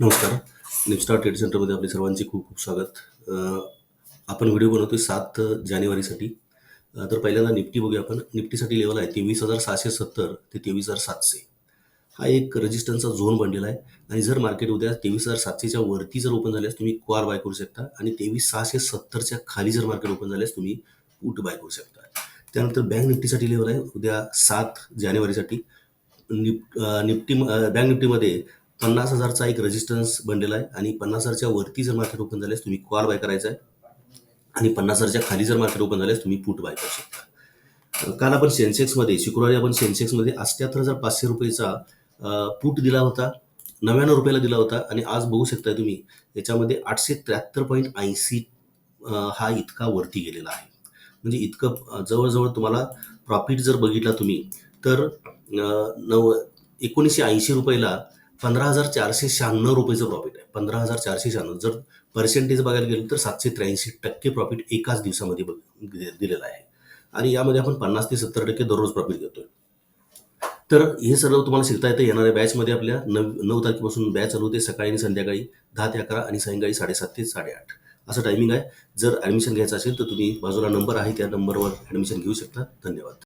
नमस्कार. निपस्टार ट्रेड सेंटरमध्ये आपले सर्वांचे खूप खूप स्वागत. आपण व्हिडिओ बनवतोय सात जानेवारीसाठी. तर पहिल्यांदा निफ्टी बघूया आपण. निफ्टीसाठी लेवल आहे तेवीस हजार सहाशे सत्तर ते तेवीस हजार सातशे. हा एक रजिस्टन्सचा झोन बनलेला आहे. आणि जर मार्केट उद्या तेवीस हजार सातशेच्या वरती जर ओपन झाल्यास तुम्ही क्वार बाय करू शकता. आणि तेवीस सहाशे सत्तरच्या खाली जर मार्केट ओपन झाल्यास तुम्ही पुट बाय करू शकता. त्यानंतर बँक निफ्टीसाठी लेवल आहे. उद्या सात जानेवारीसाठी. निप निफ्टी बँक निफ्टीमध्ये पन्नास हजारचा एक रेजिस्टन्स बनलेला आहे. आणि पन्नास हजारच्या वरती जर मार्केट ओपन झाल्यास तुम्ही कॉल बाय करायचा आहे. आणि पन्नास हजारच्या खाली जर मार्केट ओपन झाल्यास तुम्ही पुट बाय करू शकता. काल आपण सेन्सेक्समध्ये शुक्रवारी आपण सेन्सेक्समध्ये अष्ट्याहत्तर हजार पाचशे रुपयेचा पुट दिला होता. नव्याण्णव रुपयाला दिला होता. आणि आज बघू शकताय तुम्ही याच्यामध्ये आठशे त्र्याहत्तर पॉईंट ऐंशी हा इतका वरती गेलेला आहे. म्हणजे इतकं जवळजवळ तुम्हाला प्रॉफिट जर बघितला तुम्ही तर नव एकोणीसशे ऐंशी रुपयाला पंधरा हजार चारशे शहाण्णव रुपयेचं प्रॉफिट आहे. पंधरा हजार चारशे शहाण्णव. जर पर्सेंटेज बघायला गेलं तर सातशे त्र्याऐंशी टक्के प्रॉफिट एकाच दिवसामध्ये बघ दि- दिलेलं आहे. आणि यामध्ये आपण पन्नास ते सत्तर टक्के दररोज प्रॉफिट घेतोय. तर हे सर्व तुम्हाला शिकता येतं. येणाऱ्या बॅचमध्ये आपल्या नऊ नऊ तारखेपासून बॅच चालू होते. सकाळी आणि संध्याकाळी दहा ते अकरा आणि सायंकाळी साडेसात ते साडेआठ. असं टायमिंग आहे. जर ॲडमिशन घ्यायचं असेल तर तुम्ही बाजूला नंबर आहे. त्या नंबरवर ॲडमिशन घेऊ शकता. धन्यवाद.